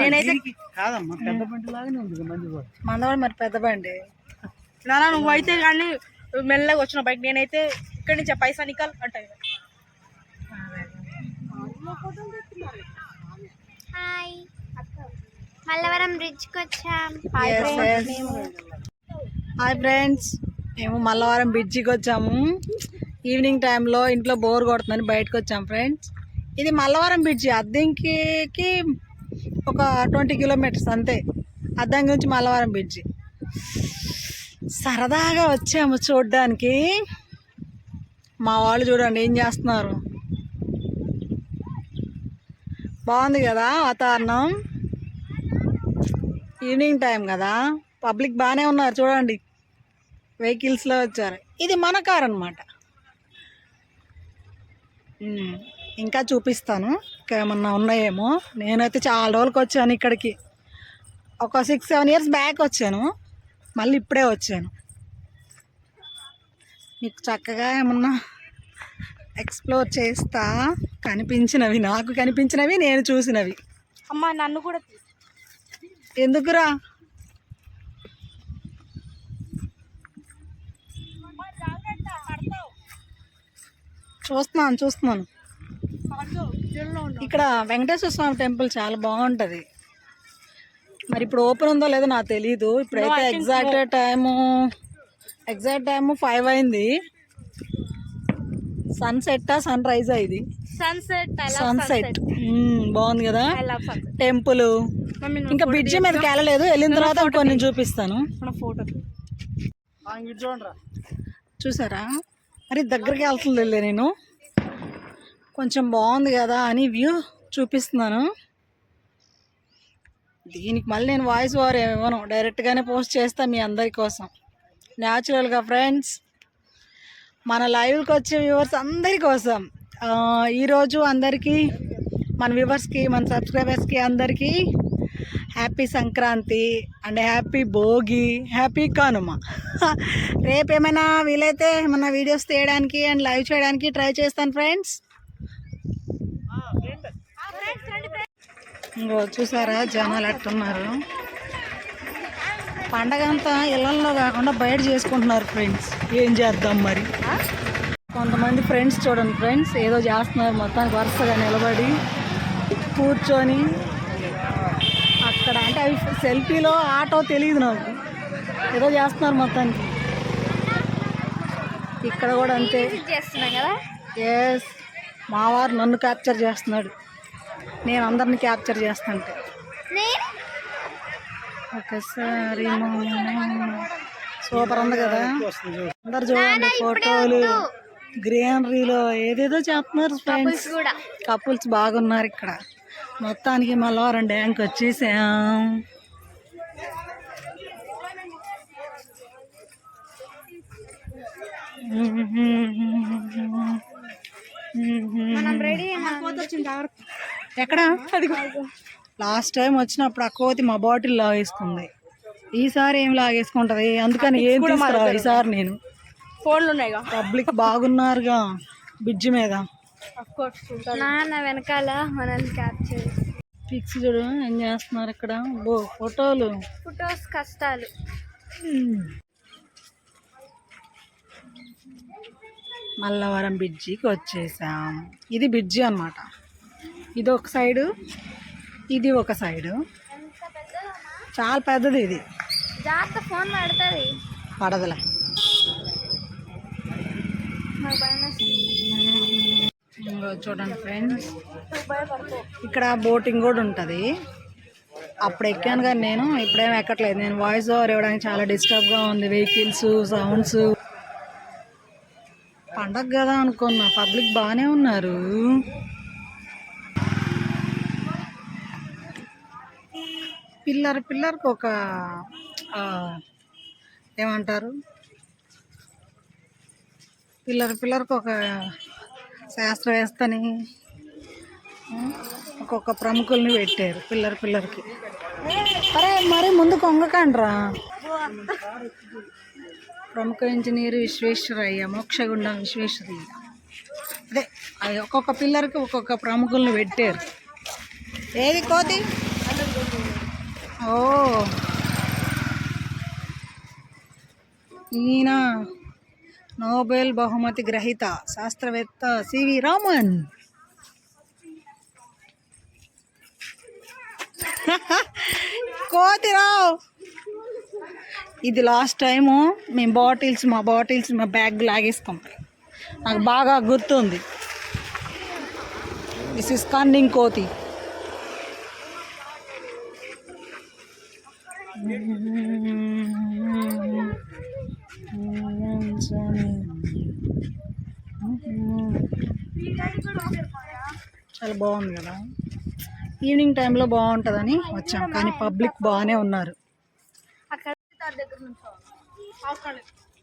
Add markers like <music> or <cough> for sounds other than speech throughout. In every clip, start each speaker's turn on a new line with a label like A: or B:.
A: నేనైతే
B: కాదమ్మా పెద్ద బండి లాగానే ఉంది ఇక మంది కూడా.
A: మందవాడు మరి పెద్ద బండి.
C: నానా నువ్వు అయితే కానీ మెల్లగా వచ్చిన బైక్ నేనైతే ఇక్కడి నుంచి పైసా నికల్ అంటాయి
D: హాయ్. మల్లవరం బ్రిడ్జ్కి వచ్చాం.
A: హాయ్ ఫ్రెండ్స్ మేము మల్లవారం బ్రిడ్జికి వచ్చాము. ఈవినింగ్ టైంలో ఇంట్లో బోర్ కొడుతుందని బయటకు వచ్చాం ఫ్రెండ్స్ ఇది మల్లవరం బ్రిడ్జి అద్దంకి ఒక ట్వంటీ కిలోమీటర్స్ అంతే. అద్దంకి నుంచి మల్లవరం బ్రిడ్జి. సరదాగా వచ్చాము చూడడానికి. మా వాళ్ళు చూడండి ఏం చేస్తున్నారు. బాగుంది కదా వాతావరణం? ఈవినింగ్ టైం కదా. పబ్లిక్ బాగానే ఉన్నారు చూడండి. వెహికల్స్లో వచ్చారు. ఇది మన కార్ అనమాట ఇంకా చూపిస్తాను. ఇంకా ఏమన్నా ఉన్నాయేమో. నేనైతే చాలా రోజులకి వచ్చాను ఇక్కడికి. ఒక సిక్స్ సెవెన్ ఇయర్స్ బ్యాక్ వచ్చాను. మళ్ళీ ఇప్పుడే వచ్చాను. మీకు చక్కగా ఏమన్నా ఎక్స్ప్లోర్ చేస్తా కనిపించినవి నాకు కనిపించినవి నేను చూసినవి.
C: అమ్మ నన్ను కూడా.
A: ఎందుకురా? చూస్తున్నాను చూస్తున్నాను. ఇక్కడ వెంకటేశ్వర స్వామి టెంపుల్ చాలా బాగుంటుంది. మరి ఇప్పుడు ఓపెన్ ఉందో లేదో నాకు తెలియదు ఇప్పుడైతే exact time exact time five అయింది. సన్సెట్ సన్ రైజ్ ఇది?
C: సన్సెట్ ఐ లవ్
A: సన్సెట్ బాగుంది కదా? టెంపుల్. ఇంకా బ్రిడ్జి మీదకి వెళ్ళలేదు. వెళ్ళిన తర్వాత కొన్ని చూపిస్తాను. చూసారా? మరి దగ్గరికి వెళ్తుందిలే నేను. కొంచెం బాగుంది కదా అని వ్యూ చూపిస్తున్నాను. దీనికి మళ్ళీ నేను వాయిస్ ఓవర్ ఏమి ఇవ్వను. డైరెక్ట్గానే పోస్ట్ చేస్తా మీ అందరి కోసం. న్యాచురల్గా ఫ్రెండ్స్ మన లైవ్కి వచ్చే వ్యూవర్స్ అందరి కోసం. ఈరోజు అందరికీ మన వ్యూవర్స్కి మన సబ్స్క్రైబర్స్కి అందరికీ happy Sankranti and happy Bhogi happy Kanuma. <laughs> రేపు ఏమైనా వీలైతే ఏమైనా వీడియోస్ తీయడానికి అండ్ లైవ్ చేయడానికి ట్రై చేస్తాను ఫ్రెండ్స్ ఇంకో చూసారా జనాలు ఎట్టున్నారు? పండగ అంతా ఇళ్ళలో కాకుండా బయట చేసుకుంటున్నారు ఫ్రెండ్స్. ఏం చేద్దాం మరి? కొంతమంది ఫ్రెండ్స్ చూడండి ఫ్రెండ్స్ ఏదో చేస్తున్నారు మొత్తానికి వరుసగా నిలబడి కూర్చొని అక్కడ అంటే అవి సెల్ఫీలో ఆటో తెలియదు నాకు. ఏదో చేస్తున్నారు మొత్తానికి. ఇక్కడ కూడా అంతే.
D: చేస్తున్నాం కదా?
A: ఎస్ మావారు నన్ను క్యాప్చర్ చేస్తున్నాడు. నేను అందరిని క్యాప్చర్ చేస్తుంటే.
D: నేను?
A: ఒకసారి సూపర్ ఉంది కదా. అందరు చూడండి ఫోటోలు. గ్రీనరీలో ఏదేదో చేస్తున్నారు ఫ్రెండ్స్
D: కూడా.
A: కపుల్స్ బాగున్నారు ఇక్కడ. మొత్తానికి మల్లవరం డ్యాంక్ వచ్చేసాం.
D: మనం రెడీ
A: ఎక్కడ? లాస్ట్ టైం వచ్చినప్పుడు ఆ కోతి మా బాటిల్ లాగేసుకుంది. ఈసారి ఏం లాగేసుకుంటది? అందుకని ఏం తీసుకురా ఈసారి నేను.
C: ఫోన్లు ఉన్నాయిగా
A: పబ్లిక్ బాగున్నారుగా బ్రిడ్జి మీద.
D: నాన్న వెనకాల మనల్ని క్యాప్చర్
A: పిక్స్ చూడు ఏం చేస్తున్నారు ఇక్కడ? బో ఫోటోలు.
D: ఫొటోస్ కష్టాలు.
A: మల్లవరం బ్రిడ్జికి వచ్చేసాం. ఇది బ్రిడ్జి అన్నమాట. ఇది ఒక సైడు ఇది ఒక సైడు. చాలా పెద్దది ఇది.
D: జాగ్రత్త ఫోన్ పడుతుంది
A: పడదలే చూడండి ఫ్రెండ్స్. ఇక్కడ బోటింగ్ కూడా ఉంటుంది. అప్పుడు ఎక్కాను కానీ నేను ఇప్పుడేం ఎక్కట్లేదు. నేను వాయిస్ ఓవర్ ఇవ్వడానికి చాలా డిస్టర్బ్గా ఉంది. Vehicles sounds. పండగ కదా అనుకున్నా. పబ్లిక్ బాగానే ఉన్నారు. పిల్లర్ పిల్లర్కి ఒక ఏమంటారు? పిల్లర్ పిల్లర్కి ఒక శాస్త్రవేత్తని ఒక్కొక్క ప్రముఖుల్ని పెట్టారు పిల్లర్ పిల్లర్కి. అరే మరి ముందు కొంగకండ్రా. ప్రముఖ ఇంజనీర్ విశ్వేశ్వరయ్య మోక్షగుండం విశ్వేశ్వరయ్య. అదే అది ఒక్కొక్క పిల్లర్కి ఒక్కొక్క ప్రముఖుల్ని పెట్టారు. ఏది కోతి? ఓ. ఈయన నోబెల్ బహుమతి గ్రహీత శాస్త్రవేత్త సివి రామన్. <laughs> కోతిరావు. ఇది లాస్ట్ టైము మేము బాటిల్స్ మా బాటిల్స్ మా బ్యాగ్ లాగేసుకున్నాం నాకు బాగా గుర్తుంది. దిస్ ఇస్ కన్నింగ్ కోతి. చాలా బాగుంది కదా. ఈవినింగ్ టైంలో బాగుంటుందని వచ్చాం కానీ పబ్లిక్ బాగానే ఉన్నారు.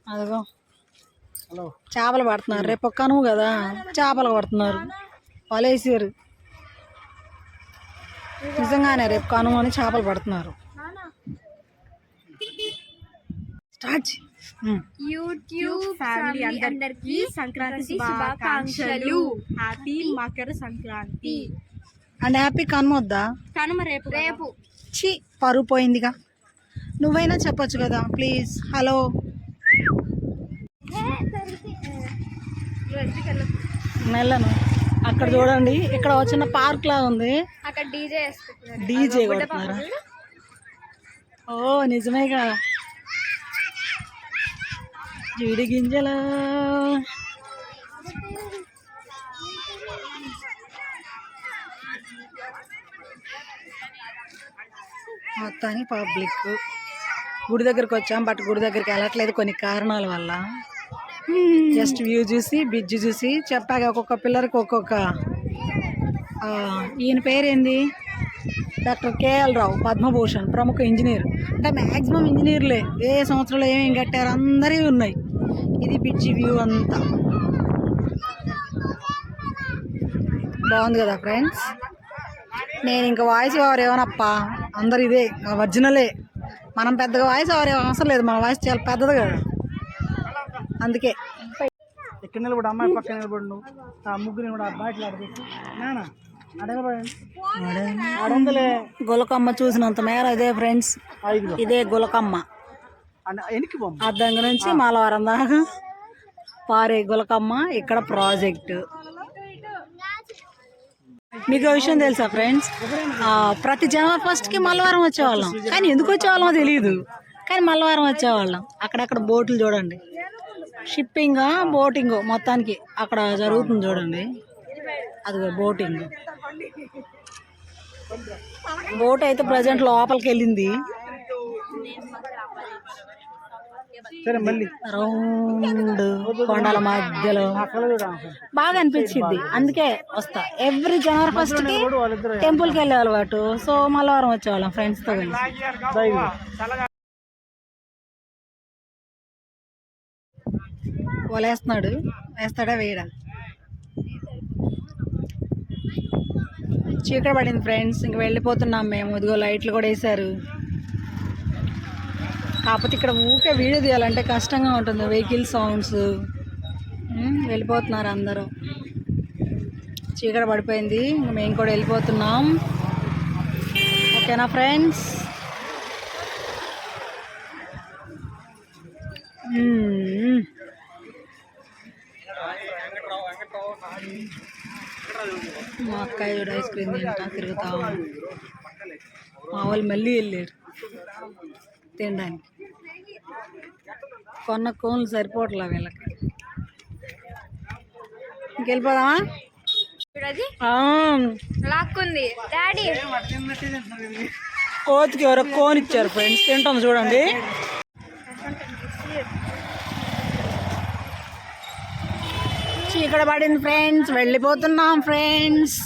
A: అదిగో.
B: హలో.
A: చేపలు పడుతున్నారు. రేపు ఒక్కను కదా చేపలు పడుతున్నారు. వలేసారు నిజంగానే రేపు కనుమ అని చేపలు పడుతున్నారు. స్టార్ట్.
D: యూట్యూబ్
C: ఫ్యామిలీ అందరికి సంక్రాంతి శుభాకాంక్షలు. Happy Makar Sankranti.
A: And happy Kanuma వద్దా?
C: కనుమ రేపు
D: రేపు.
A: చి పరువు పోయిందిగా. నువ్వైనా చెప్పొచ్చు కదా ప్లీజ్. హలో. నెలను. అక్కడ చూడండి ఇక్కడ వచ్చిన పార్క్ లా ఉంది.
D: అక్కడ డీజే
A: డీజే కొడుతున్నారా? ఓ నిజమేగా. జీడి గింజల. మొత్తానికి పబ్లిక్. గుడి దగ్గరికి వచ్చాం బట్ గుడి దగ్గరికి వెళ్ళట్లేదు కొన్ని కారణాల వల్ల. జస్ట్ వ్యూ చూసి బ్రిడ్జ్ చూసి చెప్పాక ఒక్కొక్క పిల్లరికి ఒక్కొక్క ఈయన పేరేంది? డాక్టర్ కేఎల్ రావు పద్మభూషణ్ ప్రముఖ ఇంజనీర్. అంటే మ్యాక్సిమం ఇంజనీర్లే. ఏ సంవత్సరంలో ఏమేమి కట్టారు అందరివి ఉన్నాయి. ఇది పిచ్చి వ్యూ అంతా. బాగుంది కదా ఫ్రెండ్స్? నేను ఇంకా వాయిస్ ఎవరు ఏమనప్పా అందరు ఇదే ఒరిజినలే. మనం పెద్దగా వాయిస్ ఎవరు అవసరం లేదు. మన వాయిస్ చాలా పెద్దది కదా. అందుకే.
B: ఇక్కడ నిలబడి అమ్మాయి పక్కన నిలబడి నువ్వు. ఆ ముగ్గురిని కూడా బాటిల్ నానా అడగబడండి
A: గులకమ్మ చూసినంత మేర ఇదే ఫ్రెండ్స్ ఇదే గులకమ్మ. అద్దంగా నుంచి మాలవరం దాకా పారే గులకమ్మ ఇక్కడ ప్రాజెక్ట్ మీకు విషయం తెలుసా ఫ్రెండ్స్ ప్రతి జనవరి ఫస్ట్కి మల్లవారం వచ్చేవాళ్ళం. కానీ ఎందుకు వచ్చేవాళ్ళమో తెలియదు కానీ మల్లవారం వచ్చేవాళ్ళం. అక్కడక్కడ బోట్లు చూడండి. షిప్పింగ్ బోటింగ్ మొత్తానికి అక్కడ జరుగుతుంది చూడండి. అది బోటింగ్ బోట్ అయితే ప్రజెంట్ లోపలికి వెళ్ళింది.
B: సరే మళ్ళీ.
A: రౌండ్ కొండల మధ్యలో. బాగా అనిపించింది. అందుకే వస్తా. ఎవ్రీ జనవరి ఫస్ట్కి టెంపుల్కి వెళ్ళే అలవాటు. సో మల్లవారం వచ్చేవాళ్ళం ఫ్రెండ్స్తో కలిసి. వలేస్తున్నాడు వేస్తాడా వేయడా? చీకటి పడింది ఫ్రెండ్స్. ఇంక వెళ్ళిపోతున్నాం మేము. ఇదిగో లైట్లు కూడా వేశారు. కాకపోతే ఇక్కడ ఊకే వీడియో తీయాలంటే కష్టంగా ఉంటుంది. Vehicle sounds. వెళ్ళిపోతున్నారు అందరూ. చీకటి పడిపోయింది. ఇంక మేము కూడా వెళ్ళిపోతున్నాం. ఓకేనా ఫ్రెండ్స్? అక్కయ్య చూడు ఐస్ క్రీమ్ తింటా తిరుగుతా. మా వాళ్ళు మళ్ళీ వెళ్ళారు తినడానికి. కొన్న కోన్లు సరిపోవట్లే వీళ్ళకి. ఇంకెళ్ళిపోదామా?
D: లాక్కుంది. డాడీ.
A: కోతికి ఎవరో కోన్ ఇచ్చారు ఫ్రెండ్స్. తింటాం చూడండి. చీకటి పడింది ఫ్రెండ్స్. వెళ్ళిపోతున్నాం ఫ్రెండ్స్.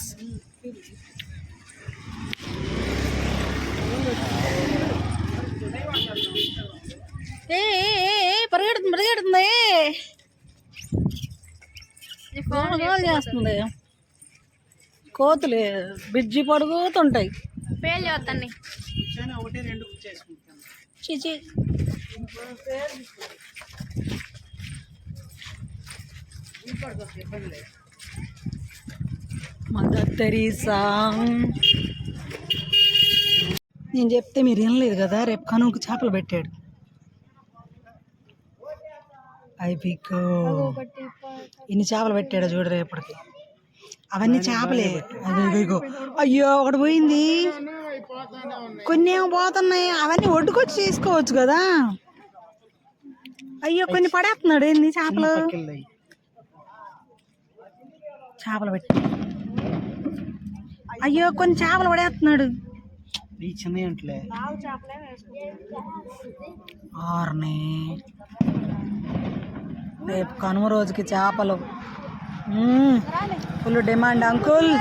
A: ఏ పరిగెడుతుంది పరిగెడుతుంది గోల గోల చేస్తుంది. కోతులు బిజ్జి పడుగుతుంటాయి. చిచి మదర్ తెరీసా. నేను చెప్తే మీరు వినలేదు కదా రేపు కనుక చేపలు పెట్టాడు. అయిపోయికో ఇన్ని చేపలు పెట్టాడు చూడు రేపటికి అవన్నీ చేపలే. అదిగో. అయ్యో ఒకటి పోయింది. కొన్ని ఏమో పోతున్నాయి. అవన్నీ ఒడ్డుకొచ్చి చేసుకోవచ్చు కదా. అయ్యో కొన్ని పడేస్తున్నాడు. ఏంది చేపలు? చేపలు పెట్టి. అయ్యో కొన్ని చేపలు పడేస్తున్నాడు.
B: ఈ చిన్న
A: ఆర్ని. రేపు కనుమ రోజుకి చేపలు. Full demand uncle.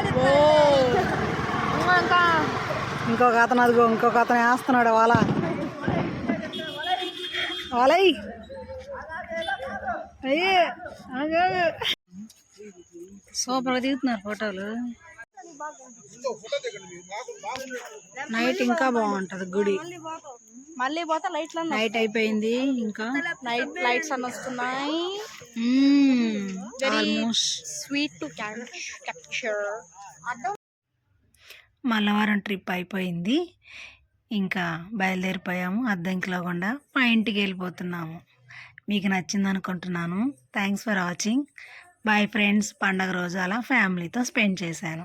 A: ఇంకొక అతను అదిగో ఇంకొక అతను వేస్తున్నాడు వాళ్ళ వాళ్ళయ్ అయ్యే సూపర్గా దిగుతున్నారు ఫోటోలు. నైట్ ఇంకా బాగుంటది గుడి.
C: మళ్ళీ పోతా లైట్లు
A: నైట్ అయిపోయింది ఇంకా.
C: నైట్ లైట్స్ అన్న వస్తున్నాయి. Sweet to capture
A: Mallavaram trip అయిపోయింది ఇంకా బయలుదేరిపోయాము అద్దంకిలో గుండా మా ఇంటికి వెళ్ళిపోతున్నాము. మీకు నచ్చింది అనుకుంటున్నాను. Thanks for watching bye friends పండగ రోజు అలా ఫ్యామిలీతో స్పెండ్ చేశాను.